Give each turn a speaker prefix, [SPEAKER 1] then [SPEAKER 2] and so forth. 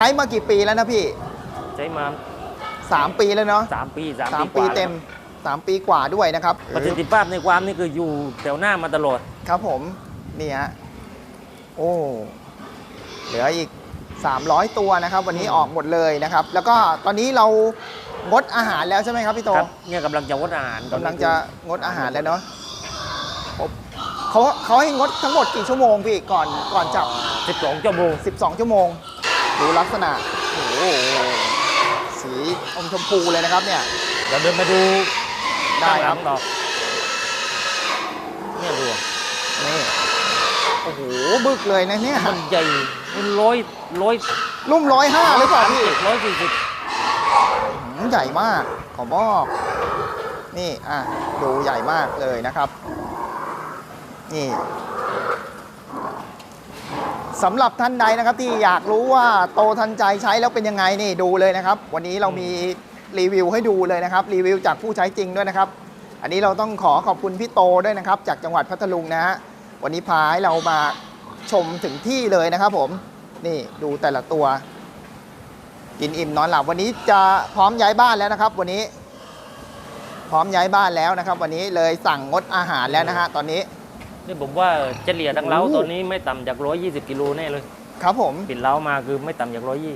[SPEAKER 1] ใช้มากี่ปีแล้วนะพี่
[SPEAKER 2] ใช้มา
[SPEAKER 1] สามปีแล้วเนาะ
[SPEAKER 2] สามปีสาม
[SPEAKER 1] สาม
[SPEAKER 2] ปี
[SPEAKER 1] ปี
[SPEAKER 2] กว่า
[SPEAKER 1] เต็มสามปีกว่าด้วยนะครับ
[SPEAKER 2] แล้วประสิทธิภาพในความนี่คืออยู่แถวหน้ามาตลอด
[SPEAKER 1] ครับผม นี่ฮะ โอ้ เหลืออีก 300 ตัวนะครับ วันนี้ออกหมดเลยนะครับ แล้วก็ตอนนี้เรางดอาหารแล้วใช่ไหมครับพี่โต
[SPEAKER 2] ครับเนี่ยกำลังจะงดอาหารตอน
[SPEAKER 1] กำ
[SPEAKER 2] นี้
[SPEAKER 1] ลังจะงดอาหารแล้วเนาะเขาเขาให้งดทั้งหมดกี่ชั่วโมงพี่ก่อนก่อนจับ
[SPEAKER 2] สิบสองชั่วโมง
[SPEAKER 1] 12 ชั่วโมง ดูลักษณะโอ้โหสีอมชมพูเลยนะครับเนี่ย
[SPEAKER 2] เดี๋ยวเดินมาดู
[SPEAKER 1] ได้ครับ
[SPEAKER 2] ข้างหลังต่อเนี่ยดู
[SPEAKER 1] นี่โอ้โหบึกเลยนะเนี่ย
[SPEAKER 2] มันใหญ่มันร้อยร้อย
[SPEAKER 1] รุ่มร้อยห้าหรือเปล่าพี่
[SPEAKER 2] ร้อยสี่สิบ
[SPEAKER 1] หืมใหญ่มากขอบอกนี่อะดูใหญ่มากเลยนะครับ นี่ สำหรับท่านใดนะครับที่อยากรู้ว่าโตทันใจใช้แล้วเป็นยังไงนี่ดูเลยนะครับ วันนี้เรามีรีวิวให้ดูเลยนะครับ รีวิวจากผู้ใช้จริงด้วยนะครับ อันนี้เราต้องขอขอบคุณพี่โตด้วยนะครับ จากจังหวัดพัทลุงนะฮะวันนี้พาให้เรามาชมถึงที่เลยนะครับ ผมนี่ดูแต่ละตัว กินอิ่มนอนหลับวันนี้จะพร้อมย้ายบ้านแล้วนะครับ วันนี้ พร้อมย้ายบ้านแล้วนะครับ วันนี้เลยสั่งงดอาหารแล้วนะฮะตอนนี้
[SPEAKER 2] นี่ผมว่าเฉลี่ยดังเล้า
[SPEAKER 1] โอ้โห
[SPEAKER 2] ตัวนี้ไม่ต่ำจากร้อยยี่สิบกิโลแน่เลย
[SPEAKER 1] ครับผม
[SPEAKER 2] ปิดเล้ามาคือไม่ต่ำจากร้อยยี่